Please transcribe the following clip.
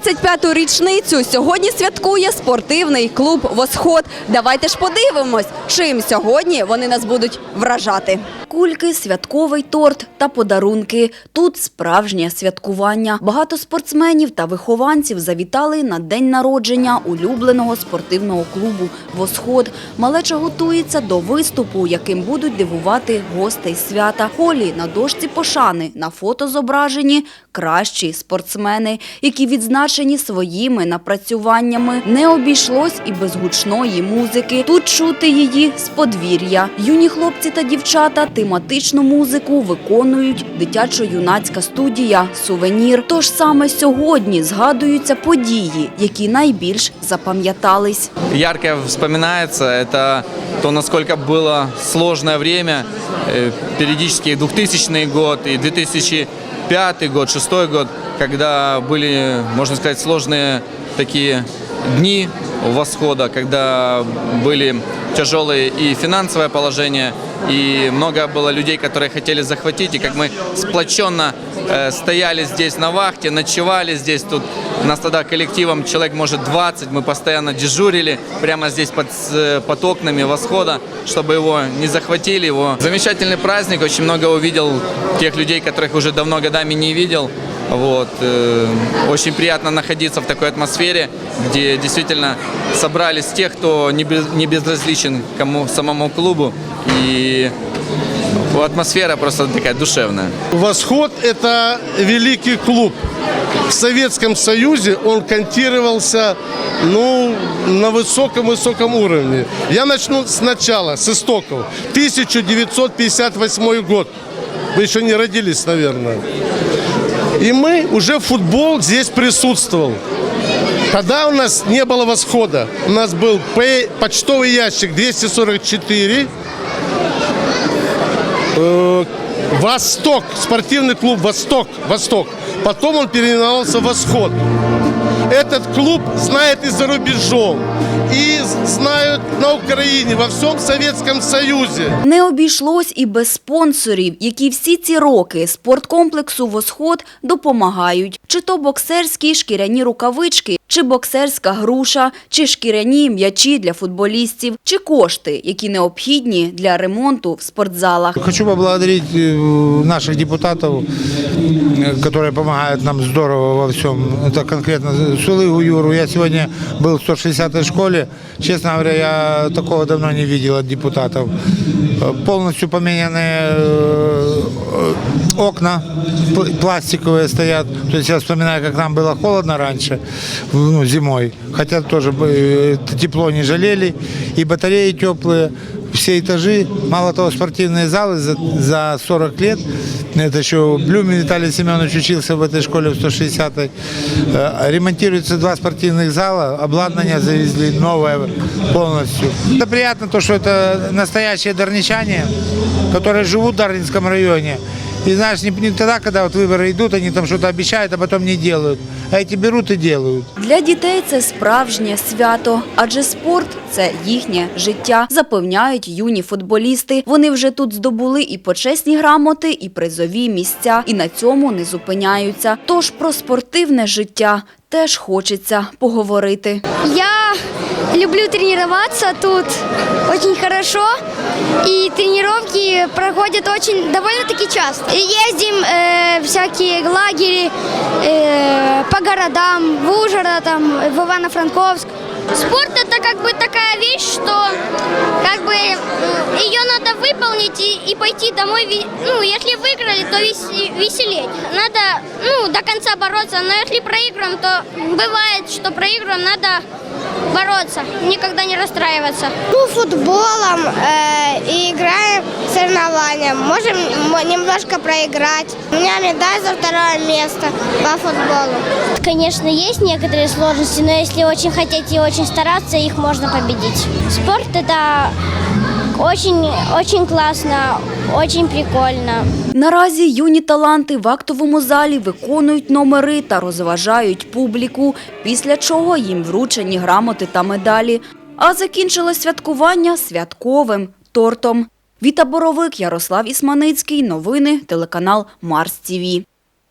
35-ту річницю сьогодні святкує спортивний клуб Восход. Давайте ж подивимось, чим сьогодні вони нас будуть вражати. Кульки, святковий торт та подарунки. Тут справжнє святкування. Багато спортсменів та вихованців завітали на день народження улюбленого спортивного клубу Восход. Малеча готується до виступу, яким будуть дивувати гостей свята. Холі на дошці пошани на фото зображені кращі спортсмени, які прикрашені своїми напрацюваннями. Не обійшлось і без гучної музики. Тут чути її з подвір'я. Юні хлопці та дівчата тематичну музику виконують дитячо-юнацька студія Сувенір. Тож саме сьогодні згадуються події, які найбільш запам'ятались. Ярке вспоминається це то наскільки було сложне час э, періодично 2000 год і 2000 пятый год, шестой год, когда были, можно сказать, сложные такие дни. Восхода, когда были тяжелые и финансовое положение, и много было людей, которые хотели захватить, и как мы сплоченно э, стояли здесь на вахте, ночевали здесь, тут нас тогда коллективом человек, может, 20, мы постоянно дежурили прямо здесь под, э, под окнами восхода, чтобы его не захватили. Его. Замечательный праздник, очень много увидел тех людей, которых уже давно годами не видел. Вот. э, Очень приятно находиться в такой атмосфере, где действительно собрались те, кто не не безразличен кому самому клубу. И атмосфера просто такая душевная. Восход – это великий клуб. В Советском Союзе он контировался ну, на высоком-высоком уровне. Я начну сначала, с истоков. 1958 год. Вы еще не родились, наверное. И мы, уже футбол здесь присутствовал. Тогда у нас не было восхода. У нас был почтовый ящик 244, Э, Восток, спортивный клуб Восток, Восток. Потом он переименовался Восход. Этот клуб знает и за рубежом, и знают на Україні, во всьому Совєтському Союзі. Не обійшлось і без спонсорів, які всі ці роки спорткомплексу «Восход» допомагають. Чи то боксерські шкіряні рукавички, чи боксерська груша, чи шкіряні м'ячі для футболістів, чи кошти, які необхідні для ремонту в спортзалах. Хочу поблагодарить э, наших депутатов, э, которые помогают нам здорово во всем. Это конкретно Сулыгу Юру. Я сегодня был в 160-й школе. Честно говоря, я такого давно не видел от депутатов. Э, Полностью поменяны э, окна, пл- пластиковые стоят. То есть я вспоминаю, как нам было холодно раньше, в- ну, зимой. Хотя тоже э, тепло не жалели. И батареи теплые все этажи, мало того, спортивные залы за, за 40 лет, это еще Блюмин Виталий Семенович учился в этой школе в 160-й, Э, ремонтируются два спортивных зала, обладнание завезли новое полностью. Это приятно, то, что это настоящие дарничане, которые живут в Дарнинском районе. И знаешь, не, не тогда, когда вот выборы идут, они там что-то обещают, а потом не делают. А эти берут и делают. Для дітей це справжнє свято, адже спорт це їхнє життя, запевняють юні футболісти. Вони вже тут здобули і почесні грамоти, і призові місця, і на цьому не зупиняються. Тож про спортивне життя теж хочеться поговорити. Я люблю тренироваться тут очень хорошо. И тренировки проходят очень довольно-таки часто. И ездим э, всякие лагеря э, по городам, в Ужгород, там, в Ивано-Франковск. Спорт это как бы такая вещь, что как бы ее надо выполнить и, и пойти домой. Ну, если выиграли, то вес- веселеть. Надо ну, до конца бороться, но если проиграем, то бывает, что проиграем, надо бороться, никогда не расстраиваться. Ну, футболом э, и играем соревнования. Можем немножко проиграть. У меня медаль за второе место по футболу. Конечно, есть некоторые сложности, но если очень хотеть и очень стараться, их можно победить. Спорт это очень, очень классно, очень прикольно. Наразі юні таланти в актовому залі виконують номери та розважають публіку, після чого їм вручені грамоти та медалі. А закінчилось святкування святковим тортом. Віта Боровик, Ярослав Ісманицький. Новини телеканал Марс ТІВІ.